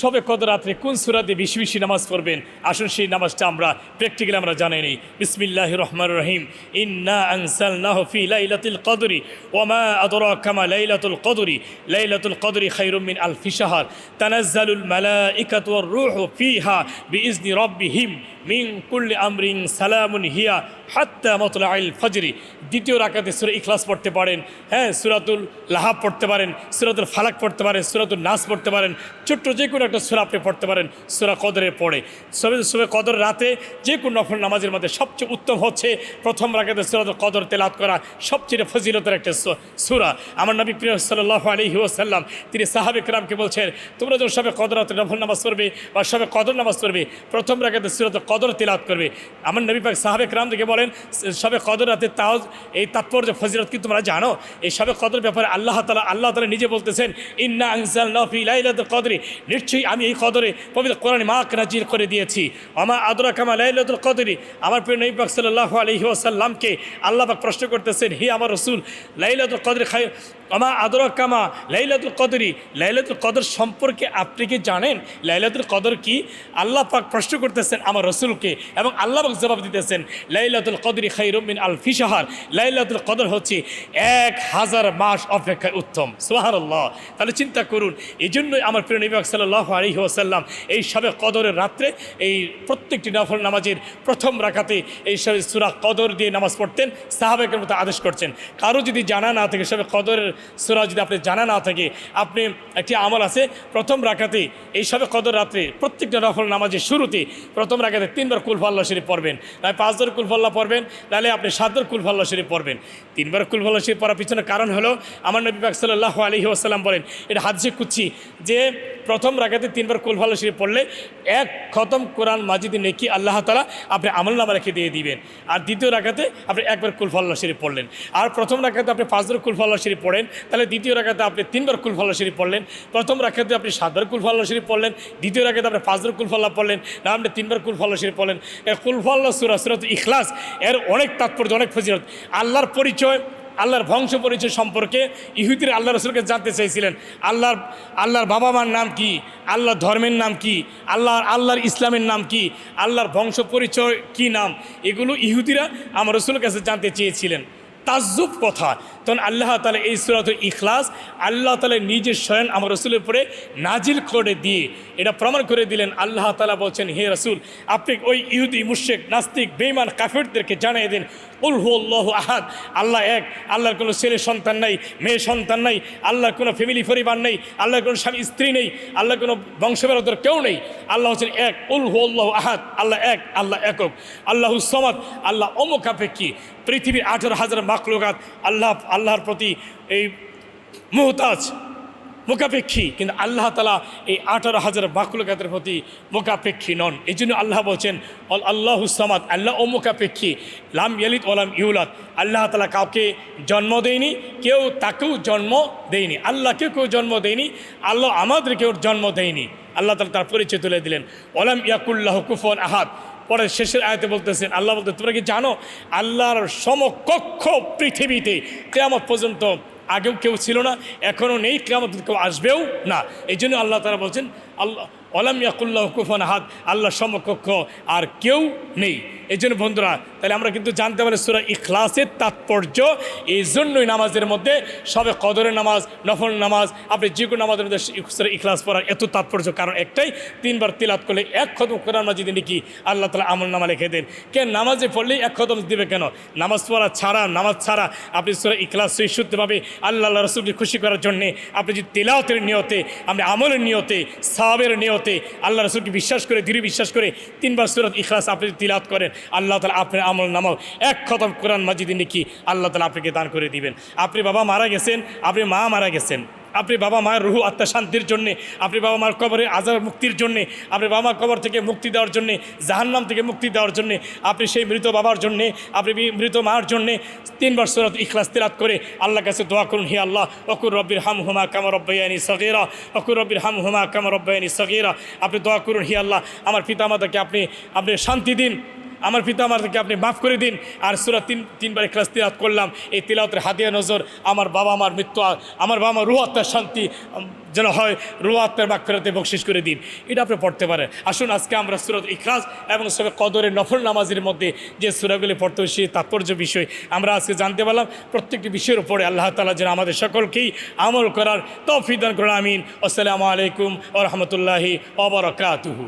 সবে কত রাত্রে কোন সুরাতে বেশি বেশি নামাজ পড়বেন? আসুন সেই নামাজটা আমরা প্র্যাকটিক্যালি আমরা জানাই নিই। বিসমিল্লাহ রহমান রহিম। ইন্না আনসাল নাহফি লাইলাতুল কদরি ওমা আদর কামা লাইলাতুল কদরি। লাইলাতুল কদরি খাইরুমিন আল ফিসাহার তানাজ্জালুল মালা ইকাতুয়ার রুহ ফিহা বিইজনি রাব্বিহিম। মিন কুল্লি আমরিন সালামুন হিয়া হাত্তা মতলাইল ফজরি। দ্বিতীয় রাকাতে সুরা ইখলাস পড়তে পারেন হ্যাঁ সুরাতুল লাহাব পড়তে পারেন, সুরাতুল ফালাক পড়তে পারেন, সুরাতুল নাস পড়তে পারেন, ছোট্ট যে কোনো একটা সুরা আপনি পড়তে পারেন, সুরা কদরে পড়ে। সবে সবে কদর রাতে যে কোনো নফল নামাজের মধ্যে সবচেয়ে উত্তম হচ্ছে প্রথম রাকাতে সুরাতুল কদর তেলাত করা সবচেয়ে ফজিলতের একটা সুরা। আমার নবী প্রিয় সাল্লাহ আলহি ওসাল্লাম তিনি সাহাবে রামকে বলছেন, তোমরা যখন সবে কদর রাতে নফল নামাজ পড়বে বা সবে কদর নামাজ পড়বে, প্রথম রাকাতে সুরাতুল কদর তেলাত করবে। আমার নবী পাক সাহাবে রাম থেকে বলেন, সবে কদর রাতে তাও এই তাৎপর্য ফজিরত কি তোমরা জানো? এই সবে কদর ব্যাপারে আল্লাহ তালা আল্লাহ তালা নিজে বলতেছেন, ইন্না আনসাল নফি লাইলাতুল কদরে। নিশ্চয়ই আমি এই কদরে পবিত্র কোরআন মাক নাজির করে দিয়েছি। আমা আদরা কামা লাইলাতুল কদরি? আমার প্রিয় নবী পাক সাল্লাহ আলহি ওসাল্লামকে আল্লাহ পাক প্রশ্ন করতেছেন, হি আমার রসুল, লাইলাতুল কদরে খাই আমা আদরা কামা লাইলাতুল কদরি? লাইলাতুল কদর সম্পর্কে আপনি কি জানেন? লাইলাতুল কদর কি? আল্লাহ পাক প্রশ্ন করতেছেন, আমার রসুলকে এবং আল্লাহ জবাব দিতেছেন, লাইলাতুল কদরি খাইরুমিন আল ফিসাহার লাইলাতুল কদর হচ্ছে এক হাজার মাস অপেক্ষায় উত্তম। সোহার আল্লাহ তাহলে চিন্তা করুন এই জন্যই আমার প্রিয় নবী সাল্লাহ আলী ওসাল্লাম এই সবে কদরের রাত্রে এই প্রত্যেকটি নফল নামাজের প্রথম রাখাতে এই সবে সুরা কদর দিয়ে নামাজ পড়তেন সাহাবেকের মতো আদেশ করছেন কারও যদি জানা না থাকে, সবে কদরের সুরা যদি আপনি জানা না থাকে, আপনি একটি আমল আছে, প্রথম রাখাতে এই সবে কদর রাত্রে প্রত্যেকটা নফল নামাজের শুরুতে প্রথম রাখাতে তিনবার কুলফাল্লা শরীফ পড়বেন নয় পাঁচবার কুলফাল্লা পড়বেন নাহলে আপনি সাতবার কুলফাল্লা শরীফ পড়বেন। তিনবার কুলফাল্লা শরীফ পড়ার পিছনে কারণ হলো, আমার নবী পাক সাল্লাহ আলহি আসাল্লাম বলেন, এটা হাদিসে কুচ্ছি যে প্রথম রাখাতে তিনবার কুলফাল্লা শরীফ পড়লে, এক খতম কোরআন মাজিদি নেকি আল্লাহ তালা আপনি আমল নামা রেখে দিয়ে দিবেন। আর দ্বিতীয় রাখাতে আপনি একবার কুলফাল্লা শরীফ পড়লেন। আর প্রথম রাখাতে আপনি পাঁচবার কুলফাল্লা শরীফ পড়েন, তাহলে দ্বিতীয় রাখাতে আপনি তিনবার কুলফাল্লা শরীফ পড়লেন। প্রথম রাখাতে আপনি সাতবার কুলফাল্লা শরীফ পড়লেন, দ্বিতীয় রাখাতে আপনি পাঁচবার কুলফাল্লা পড়লেন, না আপনি তিনবার কুলফাল্লা শরীফ পড়লেন। কুলফাল্লা সুরা সুরাত ইখলাস, এর অনেক তাৎপর্য, অনেক ফজিলত। আল্লাহর পরিচয় আল্লাহর বংশ পরিচয় সম্পর্কে ইহুদির আল্লাহ রসুলকে জানতে চাইছিলেন। আল্লাহর আল্লাহর বাবা মার নাম কি? আল্লাহর ধর্মের নাম কি? আল্লাহ আল্লাহর ইসলামের নাম কি? আল্লাহর বংশ পরিচয় কী নাম? এগুলো ইহুদিরা আমার রসুলের কাছে জানতে চেয়েছিলেন। তাজ্জুব কথা। তখন আল্লাহ তালা এই সুরাত ইখলাস আল্লাহ তালা নিজের স্বয়ং আমার রসুলের উপরে নাজিল করে দিয়ে এটা প্রমাণ করে দিলেন। আল্লাহ তালা বলছেন, হে রসুল, আপনি ওই ইহুদি মুশেক নাস্তিক বেইমান কাফেরদেরকে জানিয়ে দিন। উল আল্লাহ আহাদ, আল্লাহ এক, আল্লাহর কোনো ছেলে সন্তান নাই, মেয়ে সন্তান নাই, আল্লাহর কোনো ফ্যামিলি, পরিবার নেই, আল্লাহর কোনো স্বামী, স্ত্রী নেই, আল্লাহর কোনো বংশবেরতর কেউ নেই। আল্লাহ হচ্ছেন এক উল আল্লাহ আহাদ, আল্লাহ এক, আল্লাহ একক। আল্লাহ সমাদ, আল্লাহ অমুখাপেক্ষী পৃথিবীর আঠেরো হাজার মাকলুকাত আল্লাহ আল্লাহর প্রতি এই মোহতাজ মোকাপেক্ষী কিন্তু আল্লাহ তালা এই আঠারো হাজার বাকুলকাতের প্রতি মোকাপেক্ষী নন। এই জন্য আল্লাহ বলছেন, অল আল্লাহ সামাদ, আল্লাহ ও মোকাপেক্ষী লাম ইয়ালিদ ওলাম ইউলাদ। আল্লাহ তালা কাউকে জন্ম দেয়নি, কেউ তাকেও জন্ম দেয়নি। আল্লাহকে কেউ জন্ম দেয়নি, আল্লাহ আমাদেরকেও জন্ম দেয়নি। আল্লাহ তালা তার পরিচয় তুলে দিলেন ওলাম ইয়াকুল্লাহ কুফন আহাদ। পরে শেষের আয়তে বলতেছেন, আল্লাহ বলতে তোমরা কি জানো, আল্লাহর সমকক্ষ পৃথিবীতে কেয়ামত পর্যন্ত আগেও কেউ ছিল না, এখনও নেই কেমন কেউ আসবেও না। এই জন্য আল্লাহ তারা বলছেন, আল্লাহ অলাম ইয়াকুল্লাহ কুফান হাত আল্লাহ সমকক্ষ আর কেউ নেই। এই জন্য বন্ধুরা তাহলে আমরা কিন্তু জানতে পারি সুরা ইখলাসের তাৎপর্য। এই জন্যই নামাজের মধ্যে সবে কদরের নামাজ, নফল নামাজ, আপনি যে কোনো নামাজের মধ্যে সুরা ইখলাস পড়ার এত তাৎপর্য। কারণ একটাই, তিনবার তিলাত করলে এক খতম কোরআন মাজিদে নাকি আল্লাহ তালা আমল নামা লিখে দেন। কে নামাজে পড়লেই এক খতম দিবে কেন? নামাজ পড়া ছাড়া, নামাজ ছাড়া আপনি সুরা ইখলাস সই শুদ্ধভাবে আল্লাহ আল্লাহ রসুলকে খুশি করার জন্যে আপনি যদি তেলাওতের নিয়তে, আপনি আমলের নিয়তে সাহাবের নিয়তে আল্লাহ রসুলকে বিশ্বাস করে, দৃঢ় বিশ্বাস করে তিনবার সুরত ইখলাস আপনি তিলাত করেন, আল্লাহ তালা আপনার আমল নামাও এক খতম কোরআন মাজিদে নাকি আল্লাহ তালা আপনাকে দান করে দিবেন। আপনি বাবা মারা গেছেন, আপনি মা মারা গেছেন। আপনি বাবা মায়ের রুহু আত্মা শান্তির জন্যে, আপনি বাবা মার কবরের আজার মুক্তির জন্যে, আপনি বাবা মার কবর থেকে মুক্তি দেওয়ার জন্যে, জাহান্নাম থেকে মুক্তি দেওয়ার জন্যে, আপনি সেই মৃত বাবার জন্যে, আপনি মৃত মার জন্যে তিনবার সুরত ইখলাস তিলাত করে আল্লাহ কাছে দোয়া করুন, হি আল্লাহ, অকুর রব্বির হাম হুমা কামা রব্বাইয়ানি সগেরা, অকুর রব্বির হাম হুমা কামা রব্বাইয়ানি সগেরা। আপনি দোয়া করুন, হি আল্লাহ, আমার পিতামাতাকে আপনি আপনি শান্তি দিন। আমার পিতা আমাদেরকে আপনি মাফ করে দিন। আর সুরা তিন তিনবার ক্লাস তিলাত করলাম। এই তিলাওতের হাতিয়া নজর আমার বাবা আমার মৃত্যু আমার বাবা আমার রুহ আত্মার শান্তি যেন হয় রুহ আত্মার বাক ফেরাতে বকশিস করে দিন। এটা আপনি পড়তে পারেন। আসুন, আজকে আমরা সুরত ইখলাস এবং সবে কদরের নফল নামাজের মধ্যে যে সুরাগুলি পড়তে হয় সেই তাৎপর্য বিষয়, আমরা আজকে জানতে পারলাম। প্রত্যেকটি বিষয়ের উপরে আল্লাহ তালা যেন আমাদের সকলকেই আমল করার তৌফিক দান করুন, আমিন। আসসালামু আলাইকুম ও রহমতুল্লাহি ওবরাকাতুহু